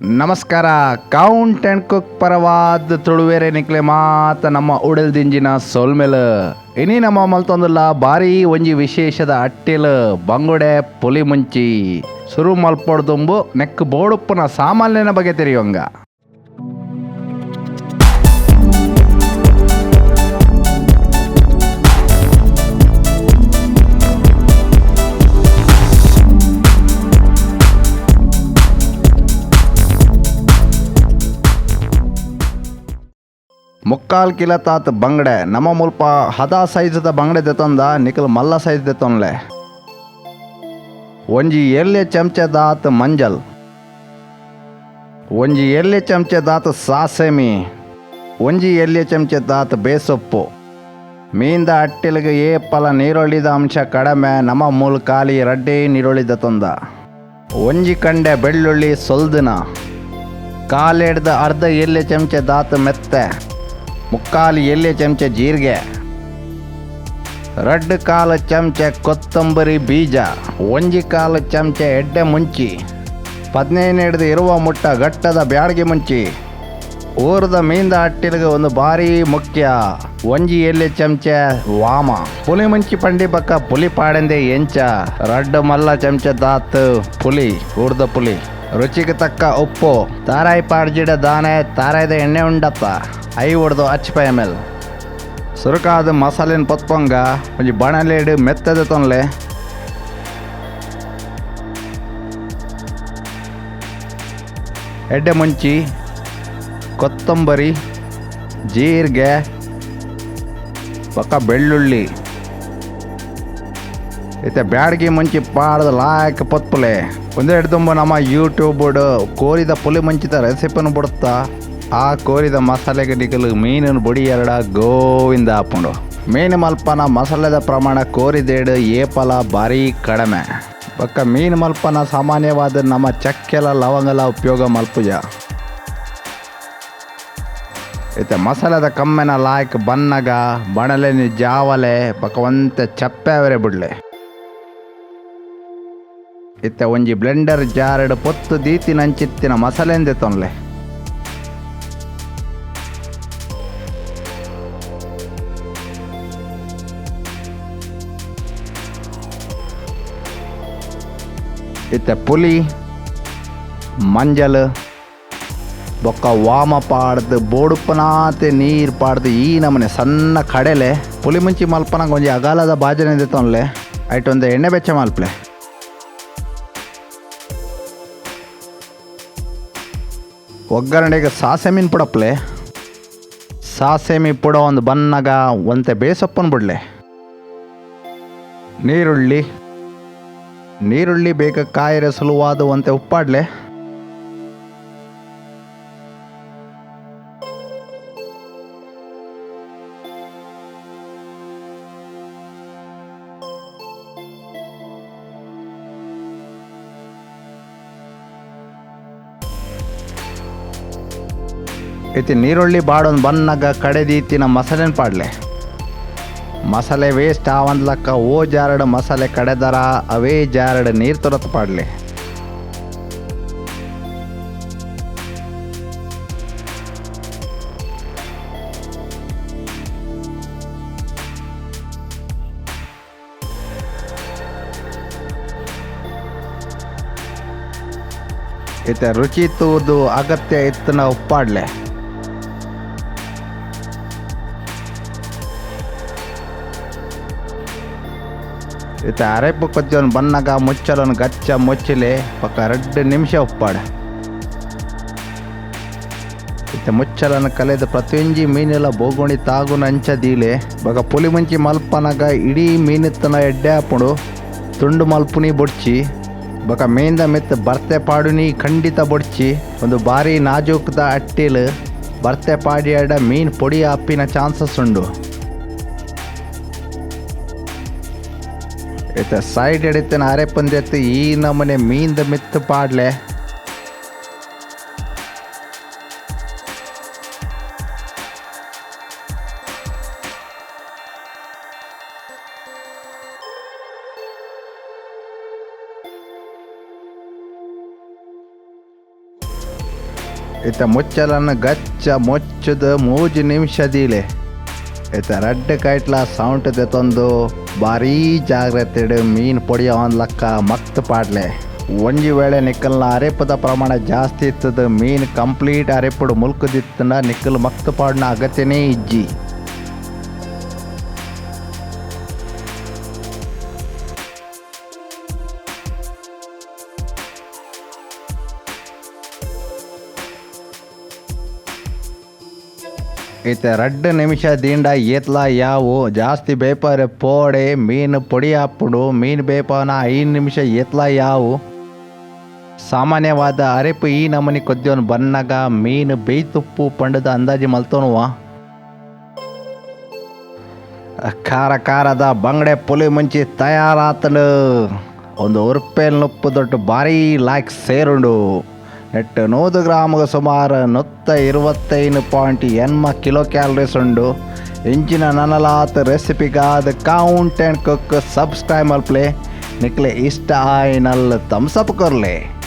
ನಮಸ್ಕಾರ. Count and cook ಪರವಾದ ತುಳುವೇರೆ ನಿಕ್ಲೆ ಮಾತ ನಮ್ಮ ಉಡಲ್ದಿಂಜಿನ ಸೋಲ್ಮೆಲ್ ಇನಿ ನಮ್ಮ ಮಲ್ತೊಂದುಲ್ಲ ಬಾರಿ ಒಂಜಿ ವಿಶೇಷದ ಅಟ್ಟಿಲ್ ಬಂಗುಡೆ ಪುಲಿ ಮುಂಚಿ. ಸುರು ಮಲ್ಪೊಡ್ದುಂಬು ನೆಕ್ ಬೋಡುಪ್ಪನ ಸಾಮಾನ್ಯನ ಬಗ್ಗೆ ತೆರೆಯುವಂಗ ಮುಕ್ಕಾಲ್ ಕಿಲ ತಾತ್ ಬಂಗಡೆ. ನಮ್ಮ ಮುಲ್ಪ ಹದ ಸೈಜದ ಬಂಗಡೆ ದೆತೊಂದ ನಿಕಲ್ ಮಲ್ಲ ಸೈಜ್ ದೆತೊನ್ಲೆ ಒಂಜಿ ಎಲ್ಲೆ ಚಮಚೆ ದಾತ್ ಮಂಜಲ್. ಒಂಜಿ ಎಲ್ಲೆ ಚಮಚೆ ದಾತ್ ಸಾಸೆಮಿ. ಒಂಜಿ ಎಲ್ಲೆ ಚಮಚೆ ದಾತ್ ಬೇಸೊಪ್ಪು. ಮೀಂದ ಏ ಏಪಲ ನೀರೊಳ್ಳಿದ ಅಂಶ ಕಡಿಮೆ ನಮ್ಮ ಮೂಲ ಕಾಲಿ ರಡ್ಡಿ ನೀರೊಳ್ಳಿದ ತೊಂದ ಒಂಜಿ ಕಂಡೆ ಬೆಳ್ಳುಳ್ಳಿ ಸೊಲ್ದಿನ. ಕಾಲೆಡ್ದ ಅರ್ಧ ಎಲೆ ಚಮಚೆ ದಾತ್ ಮೆತ್ತೆ. ಮುಕ್ಕಾಲು ಎಲೆ ಚಮಚ ಜೀರಿಗೆ. ರಡ್ ಕಾಲು ಚಮಚ ಕೊತ್ತಂಬರಿ ಬೀಜ. ಒಂಜಿ ಕಾಲು ಚಮಚ ಎಡ್ಡೆ ಮುಂಚಿ. ಪದ್ನೈದು ಹಿಡ್ದು ಇರುವ ಮುಟ್ಟ ಗಟ್ಟದ ಬ್ಯಾಡಿಗೆ ಮುಂಚಿ. ಊರದ ಮೀಂದ ಅಟ್ಟಿಲ್ಗೆ ಒಂದು ಭಾರಿ ಮುಖ್ಯ. ಒಂಜಿ ಎಲೆ ಚಮಚ ವಾಮ. ಪುಲಿ ಮುಂಚಿ ಪಂಡಿ ಪಕ್ಕ ಪುಲಿ ಪಾಡೆಂದೆ ಎಂಚ. ರಡ್ ಮಲ್ಲ ಚಮಚ ದಾತ್ ಪುಲಿ, ಊರ್ದ ಪುಲಿ. ರುಚಿಗೆ ತಕ್ಕ ಉಪ್ಪು. ತಾರಾಯಿ ಪಾಡ್ಜಿಡ ದಾನೆ, ತಾರಾಯ್ದ ಎಣ್ಣೆ ಉಂಡತ್ತ. ಐ ಹೊಡೆದು ಹಚ್ಪ ಎಂ ಸುರಕಾದ ಮಸಾಲೆನ ಒಂದು ಒಂಜಿ ಬಣಲೇಡು ಮೆತ್ತದ ತೊನ್ಲೆ. ಎಡ್ಡೆ ಮುಂಚಿ, ಕೊತ್ತಂಬರಿ, ಜೀರಿಗೆ, ಪಕ್ಕ ಬೆಳ್ಳುಳ್ಳಿ. ಇತ್ತೆ ಬ್ಯಾಡ್ಗಿ ಮುಂಚಿ ಪಾಡ್ದ ಲಾಯಕ್ ಪತ್ಪುಲೆ. ಒಂದೆರಡು ತುಂಬ ನಮ್ಮ ಯೂಟ್ಯೂಬ್ ಕೋರಿದ ಪುಲಿ ಮುಂಚಿತ ರೆಸಿಪಿನ ಬಿಡುತ್ತಾ ಆ ಕೋರಿದ ಮಸಾಲೆಗೆ ನಿಗಲು ಮೀನಿನ ಬುಡಿ ಎರಡ ಗೋವಿಂದ ಹಾಕೊಂಡು. ಮೀನು ಮಲ್ಪನ ಮಸಾಲೆದ ಪ್ರಮಾಣ ಕೋರಿದೇಡು ಏಪಲ ಭಾರಿ ಕಡಿಮೆ. ಪಕ್ಕ ಮೀನು ಮಲ್ಪನ ಸಾಮಾನ್ಯವಾದ ನಮ್ಮ ಚಕ್ಕೆಲ ಲವಂಗಲ ಉಪಯೋಗ ಮಲ್ಪುಜ. ಇತ್ತೆ ಮಸಾಲೆದ ಕಮ್ಮೆನ ಲಾಯ್ಕ್ ಬನ್ನಗ ಬಣಲೆನಿ ಜಾವಲೆ, ಪಕ್ಕ ಒಂತೆ ಚಪ್ಪೆ ಬಿಡ್ಲೆ. ಇತ್ತೆ ಒಂಜಿ ಬ್ಲೆಂಡರ್ ಜಾರಡು ಪೊತ್ತು ದೀತಿನಂಚಿತ್ತಿನ ಮಸಾಲೆಂದೆ ತೊನ್ಲೆ. ಇತ್ತೆ ಪುಲಿ, ಮಂಜಲ್, ಬೊಕ್ಕ ವಾಮ ಪಾಡ್ದು, ಬೋಡುಪ್ಪನಾತೆ ನೀರು ಪಾಡ್ದು ಈ ನಮನೆ ಸಣ್ಣ ಕಡೆಲೆ. ಪುಲಿ ಮುಂಚಿ ಮಲ್ಪನಂಗೆ ಒಂಜಿ ಅಗಾಲದ ಬಾಜನೆ ತೊನ್ಲೆ ಐಟ್ ಒಂದು ಎಣ್ಣೆ ಬೆಚ್ಚ ಮಲ್ಪಲೆ. ಒಗ್ಗರಣೆಗೆ ಸಾಸೆ ಮೀನು ಪುಡಪ್ಲೆ. ಸಾಸೆ ಮೀ ಪುಡ ಒಂದು ಬನ್ನಗ ಒಂತೆ ಬೇಸಪ್ಪನ ಬಿಡ್ಲೆ. ನೀರುಳ್ಳಿ ನೀರುಳ್ಳಿ ಬೇಗ ಕಾಯಿರೆ ಸುಲುವಾದುವಂತೆ ಉಪ್ಪಾಡ್ಲೆ. ಇತಿ ನೀರುಳ್ಳಿ ಬಾಡೊಂದು ಬನ್ನಗ ಕಡೆದೀತಿನ ಮಸಾಲೆನ ಪಾಡ್ಲೆ. ಮಸಾಲೆ ವೇಸ್ಟ್ ಆವಂದ್ಲಕ್ಕ ಓ ಜಾರಡ್ ಮಸಾಲೆ ಕಡೆದರ ಅವೇ ಜಾರಡ್ ನೀರು ತೊರತ್ ಪಾಡ್ಲಿ. ಇತ್ತ ರುಚಿ ತೂದು ಅಗತ್ಯ ಇತ್ತನ ಉಪ್ಪಾಡ್ಲೆ ಇತ್ತೆ ಅರೆಪ್ಪು ಕೊಚ್ಚೊಂದು ಬನ್ನಗ ಮುಚ್ಚಲೊಂದು ಗಚ್ಚ ಮುಚ್ಚಲೆ, ಪಕ್ಕ ಎರಡು ನಿಮಿಷ ಉಪ್ಪಾಡ. ಇತ್ತ ಮುಚ್ಚಲನ ಕಲೆದ ಪ್ರತಿಯೊಂಜಿ ಮೀನೆಲ್ಲ ಬೋಗುಣಿ ತಾಗುನ ಅಂಚ ದೀಲೆ, ಬಗ ಪುಲಿ ಮುಂಚಿ ಮಲ್ಪನಗ ಇಡೀ ಮೀನಿತ್ತನ ಎಡ್ಡೆ ಹಾಪುಡು ತುಂಡು ಮಲ್ಪುನಿ ಬೊಡ್ಚಿ, ಬಕ ಮೇಂದ ಮೆತ್ತ ಬರ್ತೆ ಪಾಡುನಿ ಖಂಡಿತ ಬೊಡ್ಚಿ, ಒಂದು ಭಾರಿ ನಾಜೂಕ್ದ ಅಟ್ಟಿಲ್ ಬರ್ತೆ ಪಾಡಿಯಾಡ ಮೀನ್ ಪೊಡಿ ಹಾಪಿನ ಚಾನ್ಸಸ್ ಉಂಡು ಇತ್ತ ಸೈಡ್ ಹಿಡಿತೇನೆ ಅರೆ ಪಂದ್ಯತ್ತು ಈ ನಮನೆ ಮೀನ್ದ ಮಿತ್ತು ಪಾಡ್ಲೆ. ಇತ್ತ ಮುಚ್ಚಲನ್ನು ಗಚ್ಚ ಮುಚ್ಚದ ಮೂಜು ನಿಮಿಷದೀಲೆ ಇತ್ತ ರೆಡ್ ಕೈಟ್ಲ ಸೌಂಟ್ ತಂದು ಭಾರೀ ಜಾಗ್ರತೆ ಮೀನ್ ಪೊಡಿಯೋ ಲಕ್ಕ ಮಕ್ತ್ ಪಾಡ್ಲೆ. ಒಂಜಿ ವೇಳೆ ನಿಕ್ಕಲ್ನ ಅರೆಪದ ಪ್ರಮಾಣ ಜಾಸ್ತಿ ಇತ್ತದ ಮೀನ್ ಕಂಪ್ಲೀಟ್ ಅರೆಪುಡು ಮುಲ್ಕದಿತ್ತನ ನಿಕ್ಕಲ್ ಮಕ್ತ್ ಪಾಡ್ನ ಅಗತ್ಯನೇ ಇಜ್ಜಿ. ಇತ್ತ ರಡ್ ನಿಮಿಷ ದಿಂಡ ಏತ್ಲ ಯಾವು? ಜಾಸ್ತಿ ಬೇಪಾರೆ ಪೋಡೆ, ಮೀನು ಪೊಡಿ ಹಾಪುಡು ಮೀನು ಬೇಪನ ಐದು ನಿಮಿಷ ಏತ್ಲ ಯಾವು? ಸಾಮಾನ್ಯವಾದ ಅರೆಪು ಈ ನಮೂನಿ ಕೊದ್ದೋನು ಬನ್ನಗ ಮೀನು ಬೇಯ್ತುಪ್ಪು ಪಂಡದ ಅಂದಾಜಿ ಮಲ್ತೋನುವ ಖಾರ ಖಾರದ ಬಂಗಡೆ ಪುಲಿ ಮುಂಚಿ ತಯಾರಾತಲು. ಒಂದು ಉರ್ಪೇಲ್ ನುಪ್ಪು ದೊಡ್ಡ ಬಾರಿ ಲಾಯ್ಕ್ ಸೇರುಂಡು. ನೂರು ಗ್ರಾಮಗ ಸುಮಾರು ನೂತ್ತ ಇರುವತ್ತೈದು ಪಾಯಿಂಟ್ ಎನ್ಮ ಕಿಲೋ ಕ್ಯಾಲರೀಸ್ ಉಂಡು. ಇಂಚಿನ ನನಲಾತ ರೆಸಿಪಿಗಾದ ಕೌಂಟ್ ಆ್ಯಂಡ್ ಕುಕ್ ಸಬ್ಸ್ಕ್ರೈಬ್ ಮಲ್ಪ್ಲೆ. ನಿಕ್ಲೆ ಇಷ್ಟ ಆಯ್ನಲ್ ತಮ್ಸಪ್ ಕೊರ್ಲೆ.